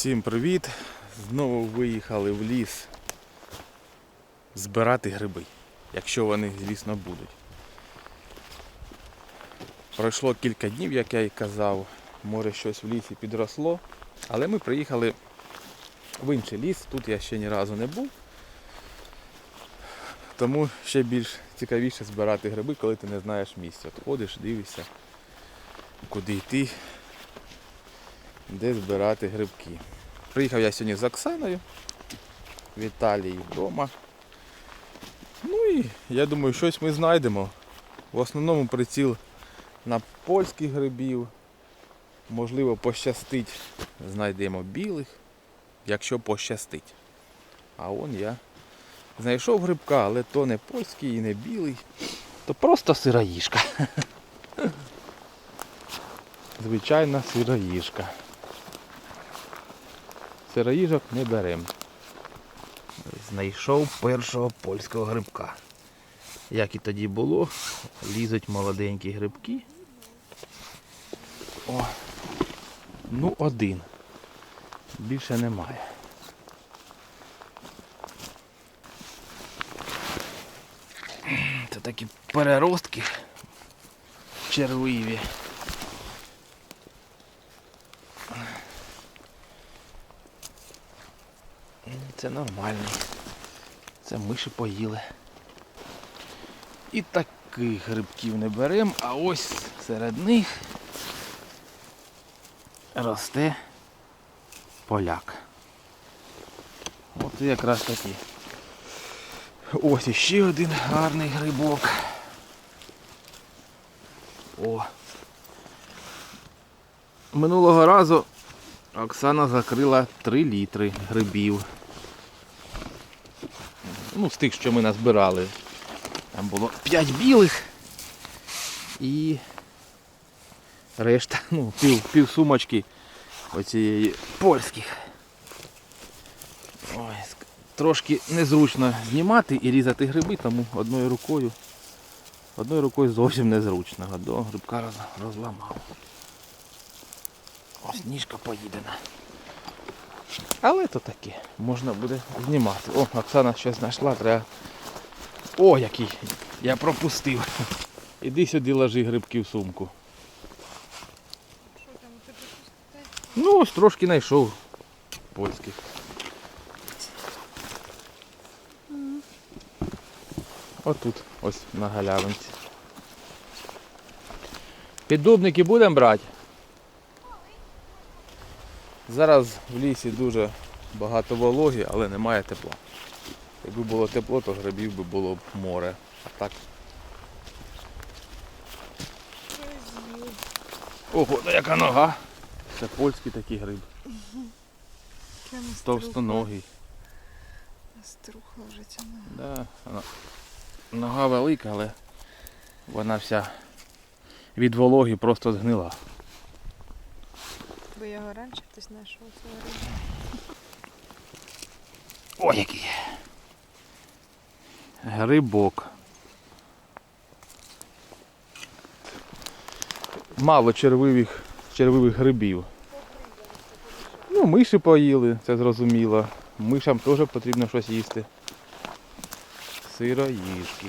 Всім привіт! Знову виїхали в ліс збирати гриби, якщо вони, звісно, будуть. Пройшло кілька днів, як я і казав, може щось в лісі підросло, але ми приїхали в інший ліс, тут я ще ні разу не був. Тому ще більш цікавіше збирати гриби, коли ти не знаєш місця. От ходиш, дивишся, куди йти, де збирати грибки. Приїхав я сьогодні з Оксаною, в Італії вдома. Ну і я думаю, щось ми знайдемо. В основному приціл на польських грибів. Можливо, пощастить, знайдемо білих, якщо пощастить. А он я знайшов грибка, але то не польський і не білий, то просто сироїжка. Звичайна сироїжка. Сироїжок не беремо. Знайшов першого польського грибка. Як і тоді було, лізуть молоденькі грибки. О, ну один. Більше немає. Це такі переростки червиві. Це нормально. Це миші поїли. І таких грибків не беремо, а ось серед них росте поляк. От якраз такі. Ось іще один гарний грибок. О. Минулого разу Оксана закрила 3 літри грибів. Ну, з тих, що ми назбирали. Там було 5 білих і решта, ну, пів, пів сумочки оцієї польських. Ой, трошки незручно знімати і різати гриби, тому одною рукою. Одною рукою зовсім незручно. До грибка роз- розламав. Ось ніжка поїдена. Але то таке, можна буде знімати. О, Оксана щось знайшла, треба. О, який! Я пропустив. Іди сюди ложи грибки в сумку. Що там тебе? Ну, ось трошки знайшов польських. Отут, ось на галявинці. Піддубники будемо брати? Зараз в лісі дуже багато вологі, але немає тепла. Якби було тепло, то грибів би було б море. А так. Ого, да яка нога! Це польський такий гриб. Товстоногий. Струхла вже ця нога. Да, вона, нога велика, але вона вся від вологи просто згнила. Бо його раніше хтось знайшов цього. Ой, який. Грибок. Мало червивих, червивих грибів. Ну, миші поїли, це зрозуміло. Мишам теж потрібно щось їсти. Сироїжки.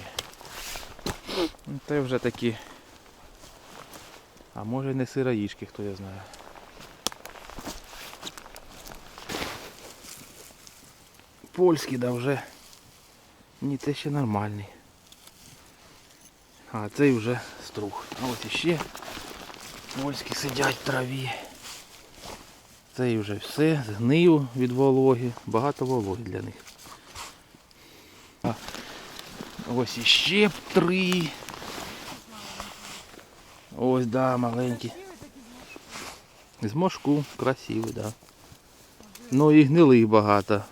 Це вже такі. А може не сироїжки, хто я знає. Польський, да вже. Ні, це ще нормальний. А цей вже струх. А ось іще польські сидять в траві. Цей вже все, згнив від вологи. Багато вологи для них. А ось іще три. Ось, да, маленькі. З мошку, красивий, да. Ну і гнилих багато.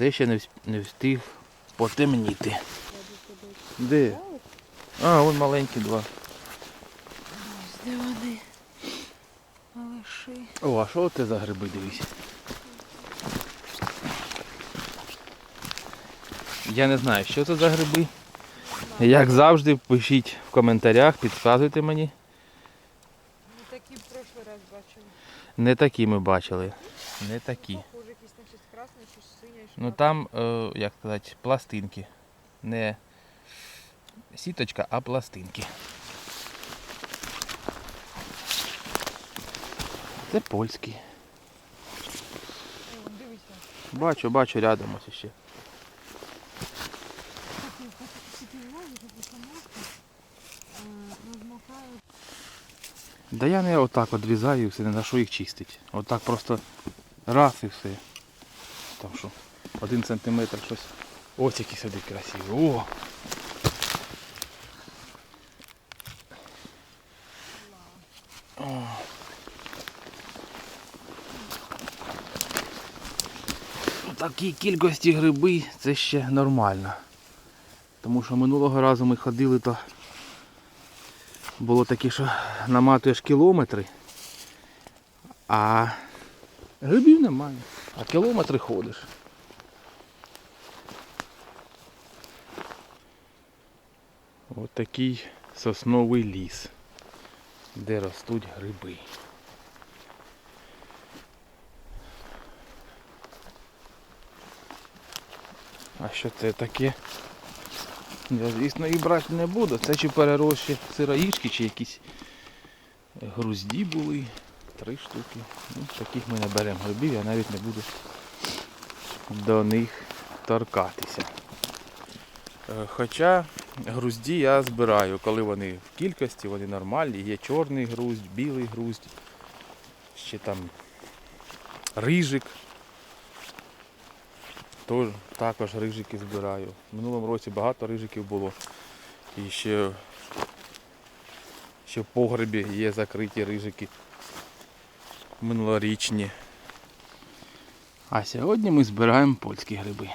Оце ще не, встиг потемніти. Де? А, вон маленькі два. Де вони. Малыши. О, а що це за гриби, дивись? Я не знаю, що це за гриби. Як завжди, пишіть в коментарях, підказуйте мені. Не такі ми бачили. Не такі. Похоже, якийсь на щось красне, щось синє, щось Ну там, е, як сказати, пластинки. Не сіточка, а пластинки. Це польський. Бачу, бачу рядом ось ще. Да я не отак відрізаю все, не на що їх чистить. Отак просто раз і все. Там що, один сантиметр щось. Ось які сюди красиві. О. Такій кількості гриби це ще нормально. Тому що минулого разу ми ходили, то було таке, що наматуєш кілометри, а грибів немає. А кілометри ходиш. Ось такий сосновий ліс, де ростуть гриби. А що це таке? Я, звісно, їх брати не буду. Це чи перерощі сироїшки, чи якісь грузді були. Три штуки. Ну, таких ми не беремо грибів, я навіть не буду до них торкатися. Е, Хоча грузді я збираю, коли вони в кількості, вони нормальні. Є чорний груздь, білий груздь, ще там рижик. Тож, також рижики збираю. В минулому році багато рижиків було. І ще, ще в погребі є закриті рижики минулорічні. А сьогодні ми збираємо польські гриби.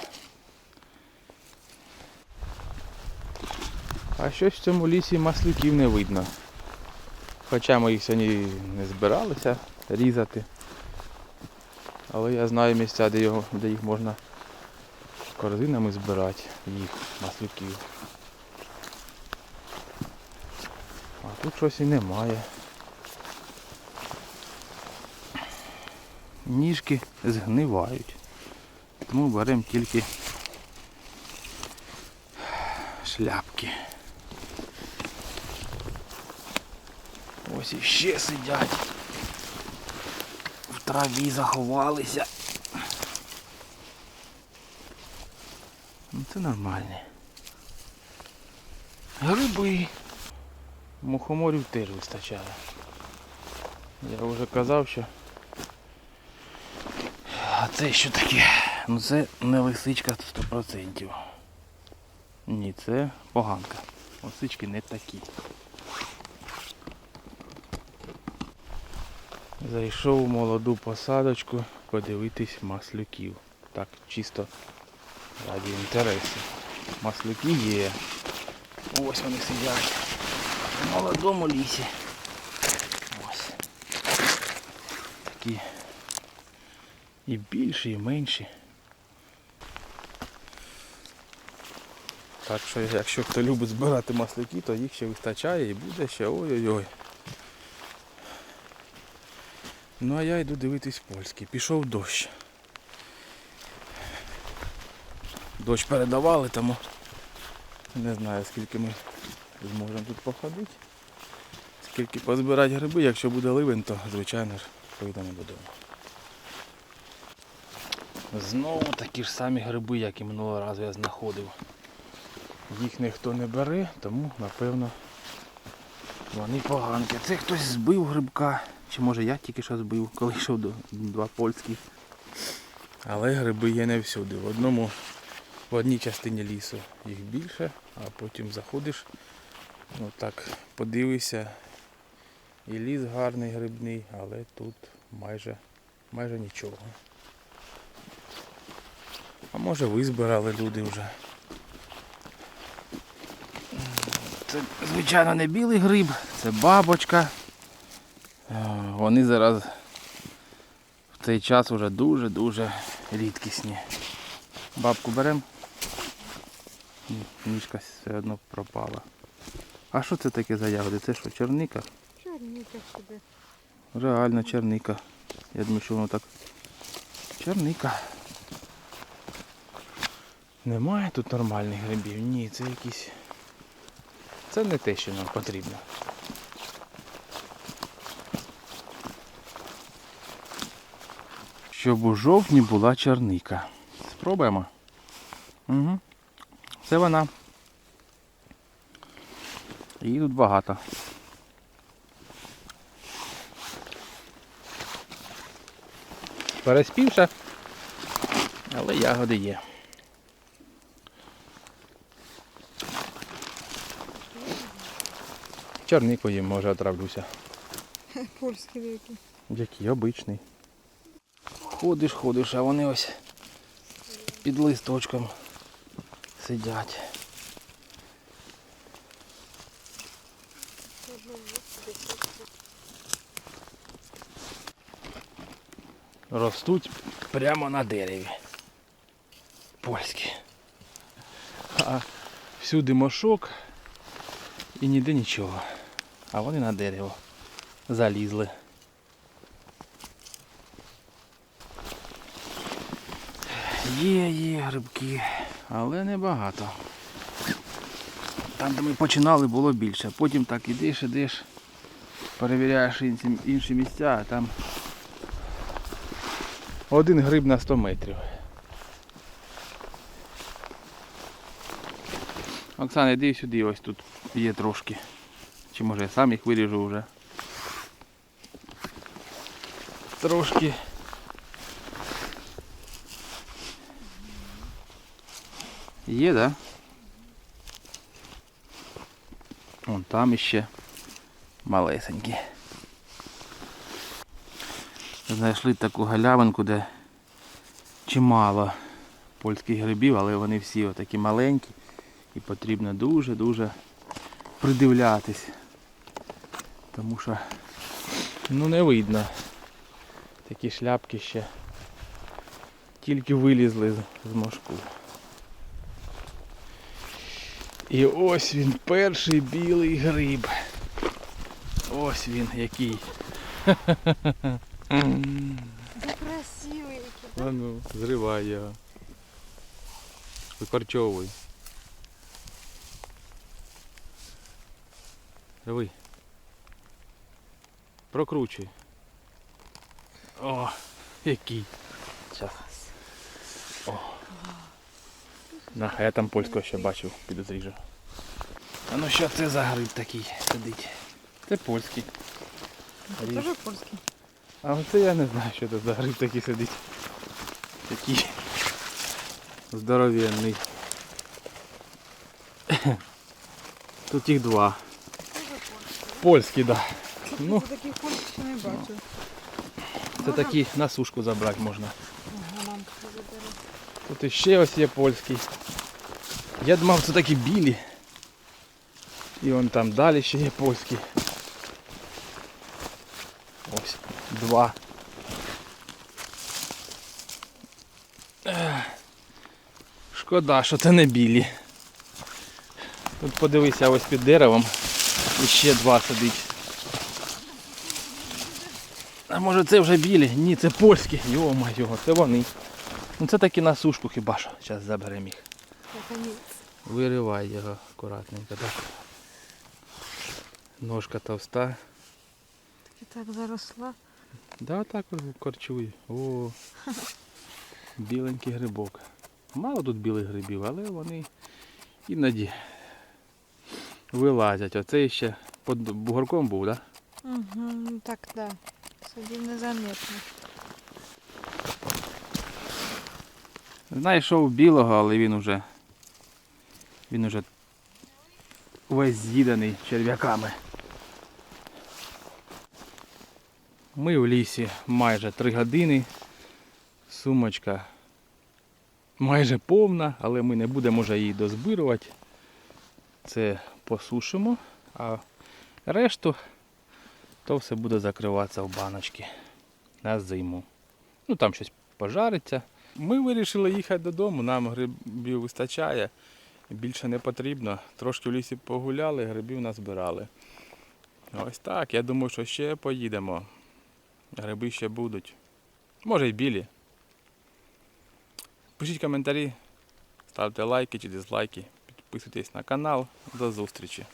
А щось в цьому лісі маслюків не видно. Хоча ми їх сьогодні не збиралися різати. Але я знаю місця, де, його, де їх можна корзинами збирати їх, маслюків. А тут щось і немає. Ніжки згнивають. Тому беремо тільки шляпки. Ось іще сидять. В траві заховалися. Ну це нормально. Гриби. Мухоморів теж вистачає. Я вже казав, що. А це що таке? Ну це не лисичка 100%. Ні, це поганка. Лисички не такі. Зайшов у молоду посадочку подивитись маслюків. Так, чисто раді інтересу. Маслюки є. Ось вони сидять. В молодому лісі. Ось. Такі і більші, і менші. Так що якщо хто любить збирати маслюки, то їх ще вистачає і буде ще ой-ой-ой. Ну а я йду дивитись польський. Пішов дощ. Дощ передавали, тому не знаю скільки ми зможемо тут походити. Скільки позбирати гриби, якщо буде ливень, то звичайно ж поїдемо додому. Знову такі ж самі гриби, як і минулого разу я знаходив. Їх ніхто не бере, тому напевно вони поганки. Це хтось збив грибка, чи може я тільки що збив, коли йшов до два польських. Але гриби є не всюди. В одному, в одній частині лісу їх більше, а потім заходиш, ну так, подивишся, і ліс гарний грибний, але тут майже, майже нічого. А може ви збирали люди вже. Це, звичайно, не білий гриб, це бабочка. Е, Вони зараз в цей час вже дуже-дуже рідкісні. Бабку беремо. Ніжка все одно пропала. А що це таке за ягоди? Це що, черника? Чорніка собі. Реально черника. Я думаю, що воно так. Черника. Немає тут нормальних грибів. Ні, це якісь. Це не те, що нам потрібно. Щоб у жовтні була чорника. Спробуємо. Угу. Це вона. Її тут багато. Переспівша, але ягоди є. Чорнику їм може отравлюся. Польські деякі. Який обичний. Ходиш, ходиш, а вони ось під листочком сидять. Ростуть прямо на дереві. Польські. А всюди мошок і ніде нічого. А вони на дерево залізли. Є, є грибки, але небагато. Там, де ми починали, було більше. Потім так ідеш, ідеш, перевіряєш інші, інші місця, а там один гриб на 100 метрів. Оксана, йди сюди, ось тут є трошки. Чи може я сам їх виріжу вже. Трошки. Є, да? Вон там іще малесенькі. Знайшли таку галявинку, де чимало польських грибів, але вони всі отакі маленькі і потрібно дуже-дуже придивлятись. Тому що ну не видно. Такі шляпки ще тільки вилізли з- мошку. І ось він перший білий гриб. Ось він який. Це красивий який. А ну, зривай його. Викорчовуй. Рви. Прокручуй. О, який. Зараз. О. На, а я там польського ще бачив, підозріжу. А ну що це за гриб такий сидить? Це польський. Це теж польський. А оце я не знаю, що це за гриб такий сидить. Такий здоровенний. Тут їх два. Польський. Польські, так. Да. Ну. Це таких польських ще не бачив. Це такі на сушку забрати можна. Тут іще ось є польський. Я думав, це такі білі. І вон там далі ще є польські. Ось два. Шкода, що це не білі. Тут подивися ось під деревом. І ще два сидить. А може це вже білі? Ні, це польські. Йо-моє, це вони. Ну це таки на сушку хіба що. Зараз заберемо їх. Виривай його акуратненько, так. Ножка товста. І так заросла. Да, так от корчує. О, біленький грибок. Мало тут білих грибів, але вони іноді вилазять. Оцей ще під бугорком був, так? Да? Угу, ну так, да. Сидів незаметно. Знайшов білого, але він уже він уже весь з'їданий черв'яками. Ми в лісі майже три години. Сумочка майже повна, але ми не будемо вже її дозбирувати. Це посушимо, а решту то все буде закриватися в баночки на зиму. Ну там щось пожариться. Ми вирішили їхати додому, нам грибів вистачає, більше не потрібно. Трошки в лісі погуляли, грибів назбирали. Ось так, я думаю, що ще поїдемо. Гриби ще будуть. Може й білі. Пишіть коментарі, ставте лайки чи дизлайки, підписуйтесь на канал. До зустрічі!